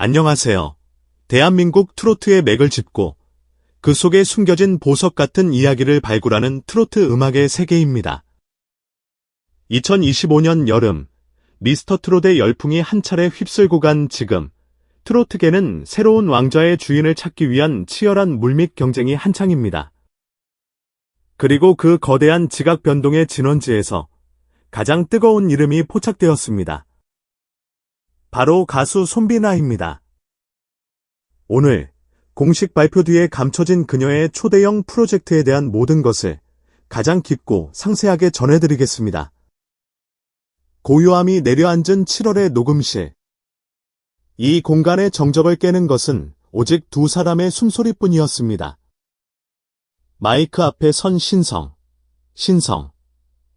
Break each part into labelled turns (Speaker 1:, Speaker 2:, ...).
Speaker 1: 안녕하세요. 대한민국 트로트의 맥을 짚고 그 속에 숨겨진 보석 같은 이야기를 발굴하는 트로트 음악의 세계입니다. 2025년 여름, 미스터 트롯의 열풍이 한 차례 휩쓸고 간 지금, 트로트계는 새로운 왕좌의 주인을 찾기 위한 치열한 물밑 경쟁이 한창입니다. 그리고 그 거대한 지각 변동의 진원지에서 가장 뜨거운 이름이 포착되었습니다. 바로 가수 손비나입니다. 오늘 공식 발표 뒤에 감춰진 그녀의 초대형 프로젝트에 대한 모든 것을 가장 깊고 상세하게 전해드리겠습니다. 고요함이 내려앉은 7월의 녹음실. 이 공간의 정적을 깨는 것은 오직 두 사람의 숨소리뿐이었습니다. 마이크 앞에 선 신성, 신성,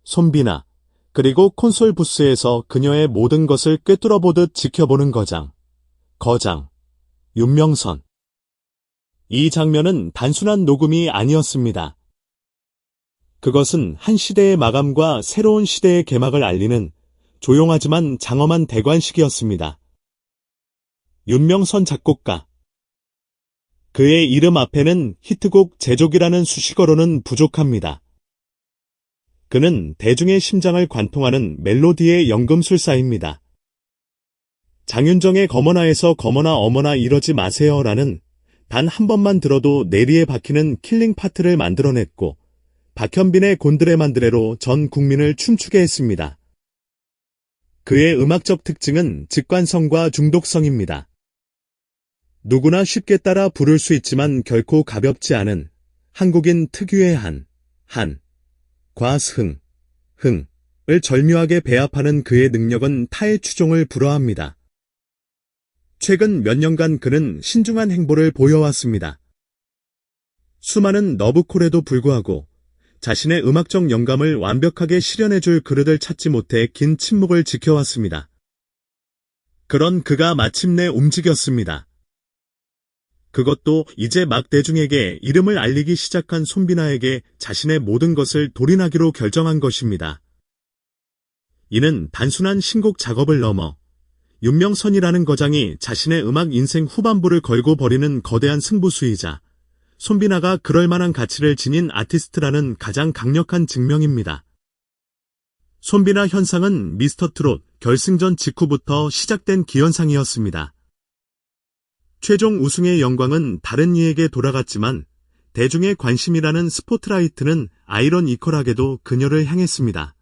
Speaker 1: 손비나, 그리고 콘솔 부스에서 그녀의 모든 것을 꿰뚫어 보듯 지켜보는 거장, 거장, 윤명선. 이 장면은 단순한 녹음이 아니었습니다. 그것은 한 시대의 마감과 새로운 시대의 개막을 알리는 조용하지만 장엄한 대관식이었습니다. 윤명선 작곡가. 그의 이름 앞에는 히트곡 제족이라는 수식어로는 부족합니다. 그는 대중의 심장을 관통하는 멜로디의 연금술사입니다. 장윤정의 거머나에서 거머나 어머나 이러지 마세요라는 단 한 번만 들어도 내리에 박히는 킬링 파트를 만들어냈고 박현빈의 곤드레 만드레로 전 국민을 춤추게 했습니다. 그의 음악적 특징은 직관성과 중독성입니다. 누구나 쉽게 따라 부를 수 있지만 결코 가볍지 않은 한국인 특유의 한, 한, 과스흥, 흥을 절묘하게 배합하는 그의 능력은 타의 추종을 불허합니다. 최근 몇 년간 그는 신중한 행보를 보여왔습니다. 수많은 너브콜에도 불구하고 자신의 음악적 영감을 완벽하게 실현해줄 그릇을 찾지 못해 긴 침묵을 지켜왔습니다. 그런 그가 마침내 움직였습니다. 그것도 이제 막 대중에게 이름을 알리기 시작한 손비나에게 자신의 모든 것을 돌인하기로 결정한 것입니다. 이는 단순한 신곡 작업을 넘어 윤명선이라는 거장이 자신의 음악 인생 후반부를 걸고 버리는 거대한 승부수이자 손비나가 그럴 만한 가치를 지닌 아티스트라는 가장 강력한 증명입니다. 손비나 현상은 미스터 트롯 결승전 직후부터 시작된 기현상이었습니다. 최종 우승의 영광은 다른 이에게 돌아갔지만 대중의 관심이라는 스포트라이트는 아이런 이퀄하게도 그녀를 향했습니다.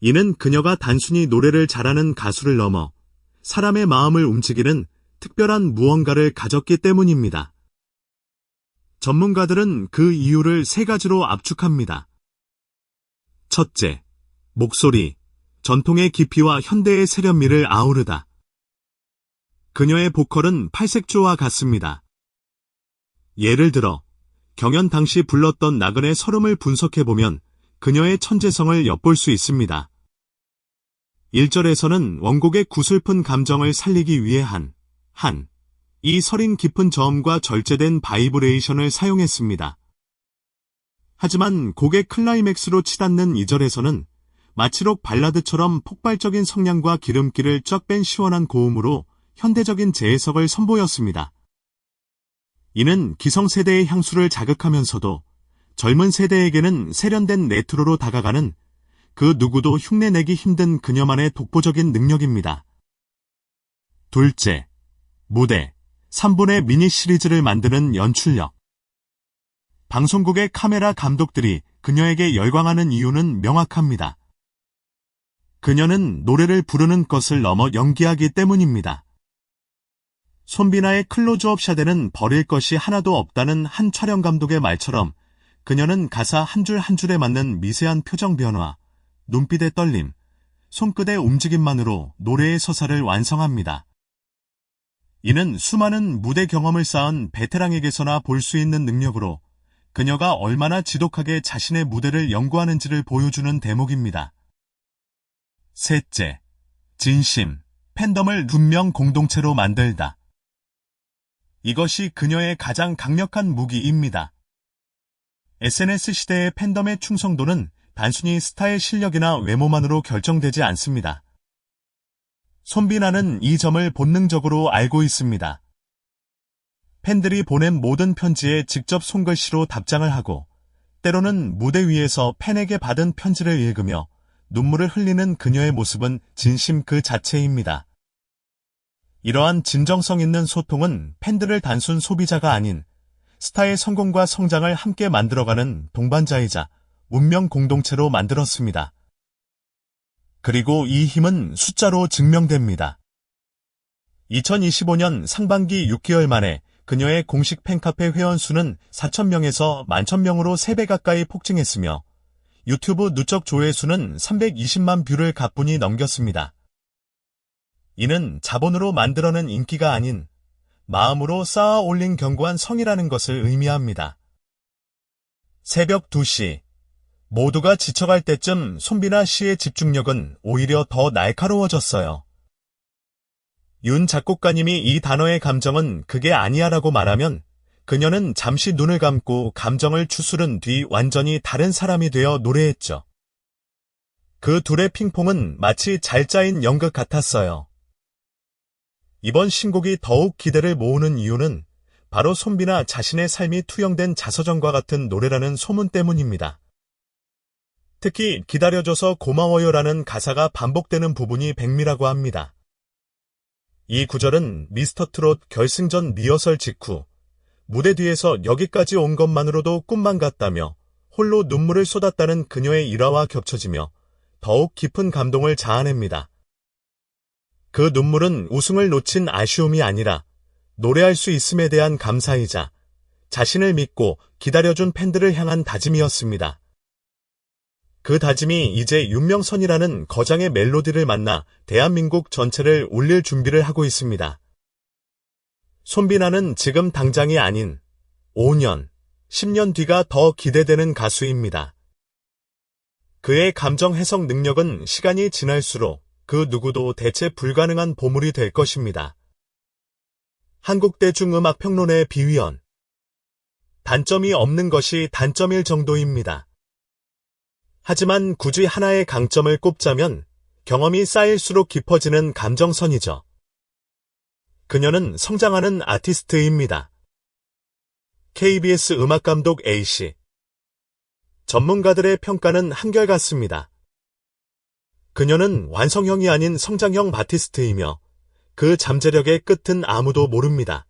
Speaker 1: 이는 그녀가 단순히 노래를 잘하는 가수를 넘어 사람의 마음을 움직이는 특별한 무언가를 가졌기 때문입니다. 전문가들은 그 이유를 세 가지로 압축합니다. 첫째, 목소리, 전통의 깊이와 현대의 세련미를 아우르다. 그녀의 보컬은 팔색조와 같습니다. 예를 들어 경연 당시 불렀던 나그네 서름을 분석해보면 그녀의 천재성을 엿볼 수 있습니다. 1절에서는 원곡의 구슬픈 감정을 살리기 위해 한, 한, 이 서린 깊은 저음과 절제된 바이브레이션을 사용했습니다. 하지만 곡의 클라이맥스로 치닫는 2절에서는 마치록 발라드처럼 폭발적인 성량과 기름기를 쫙 뺀 시원한 고음으로 현대적인 재해석을 선보였습니다. 이는 기성세대의 향수를 자극하면서도 젊은 세대에게는 세련된 레트로로 다가가는 그 누구도 흉내내기 힘든 그녀만의 독보적인 능력입니다. 둘째, 무대, 3분의 미니 시리즈를 만드는 연출력. 방송국의 카메라 감독들이 그녀에게 열광하는 이유는 명확합니다. 그녀는 노래를 부르는 것을 넘어 연기하기 때문입니다. 손비나의 클로즈업 샷에는 버릴 것이 하나도 없다는 한 촬영 감독의 말처럼 그녀는 가사 한 줄 한 줄에 맞는 미세한 표정 변화, 눈빛의 떨림, 손끝의 움직임만으로 노래의 서사를 완성합니다. 이는 수많은 무대 경험을 쌓은 베테랑에게서나 볼 수 있는 능력으로 그녀가 얼마나 지독하게 자신의 무대를 연구하는지를 보여주는 대목입니다. 셋째, 진심, 팬덤을 분명 공동체로 만들다. 이것이 그녀의 가장 강력한 무기입니다. SNS 시대의 팬덤의 충성도는 단순히 스타의 실력이나 외모만으로 결정되지 않습니다. 손비나는 이 점을 본능적으로 알고 있습니다. 팬들이 보낸 모든 편지에 직접 손글씨로 답장을 하고 때로는 무대 위에서 팬에게 받은 편지를 읽으며 눈물을 흘리는 그녀의 모습은 진심 그 자체입니다. 이러한 진정성 있는 소통은 팬들을 단순 소비자가 아닌 스타의 성공과 성장을 함께 만들어가는 동반자이자 운명 공동체로 만들었습니다. 그리고 이 힘은 숫자로 증명됩니다. 2025년 상반기 6개월 만에 그녀의 공식 팬카페 회원수는 4천명에서 만천명으로 3배 가까이 폭증했으며 유튜브 누적 조회수는 320만 뷰를 가뿐히 넘겼습니다. 이는 자본으로 만들어낸 인기가 아닌 마음으로 쌓아 올린 견고한 성이라는 것을 의미합니다. 새벽 2시 모두가 지쳐갈 때쯤 손비나 씨의 집중력은 오히려 더 날카로워졌어요. 윤 작곡가님이 이 단어의 감정은 그게 아니야라고 말하면 그녀는 잠시 눈을 감고 감정을 추스른 뒤 완전히 다른 사람이 되어 노래했죠. 그 둘의 핑퐁은 마치 잘 짜인 연극 같았어요. 이번 신곡이 더욱 기대를 모으는 이유는 바로 손비나 자신의 삶이 투영된 자서전과 같은 노래라는 소문 때문입니다. 특히 기다려줘서 고마워요라는 가사가 반복되는 부분이 백미라고 합니다. 이 구절은 미스터 트롯 결승전 리허설 직후 무대 뒤에서 여기까지 온 것만으로도 꿈만 같다며 홀로 눈물을 쏟았다는 그녀의 일화와 겹쳐지며 더욱 깊은 감동을 자아냅니다. 그 눈물은 우승을 놓친 아쉬움이 아니라 노래할 수 있음에 대한 감사이자 자신을 믿고 기다려준 팬들을 향한 다짐이었습니다. 그 다짐이 이제 윤명선이라는 거장의 멜로디를 만나 대한민국 전체를 울릴 준비를 하고 있습니다. 손비나는 지금 당장이 아닌 5년, 10년 뒤가 더 기대되는 가수입니다. 그의 감정 해석 능력은 시간이 지날수록 그 누구도 대체 불가능한 보물이 될 것입니다. 한국대중음악 평론의 비위원 단점이 없는 것이 단점일 정도입니다. 하지만 굳이 하나의 강점을 꼽자면 경험이 쌓일수록 깊어지는 감정선이죠. 그녀는 성장하는 아티스트입니다. KBS 음악감독 A씨. 전문가들의 평가는 한결같습니다. 그녀는 완성형이 아닌 성장형 바티스트이며 그 잠재력의 끝은 아무도 모릅니다.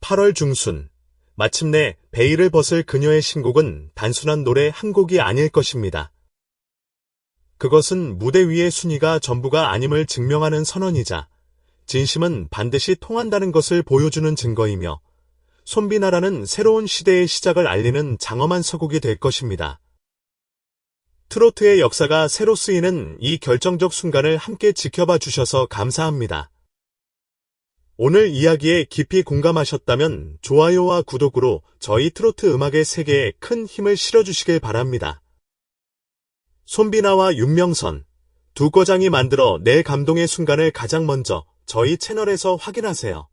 Speaker 1: 8월 중순, 마침내 베일을 벗을 그녀의 신곡은 단순한 노래 한 곡이 아닐 것입니다. 그것은 무대 위의 순위가 전부가 아님을 증명하는 선언이자 진심은 반드시 통한다는 것을 보여주는 증거이며 손비나라는 새로운 시대의 시작을 알리는 장엄한 서곡이 될 것입니다. 트로트의 역사가 새로 쓰이는 이 결정적 순간을 함께 지켜봐 주셔서 감사합니다. 오늘 이야기에 깊이 공감하셨다면 좋아요와 구독으로 저희 트로트 음악의 세계에 큰 힘을 실어주시길 바랍니다. 손비나와 윤명선, 두 거장이 만들어 내 감동의 순간을 가장 먼저 저희 채널에서 확인하세요.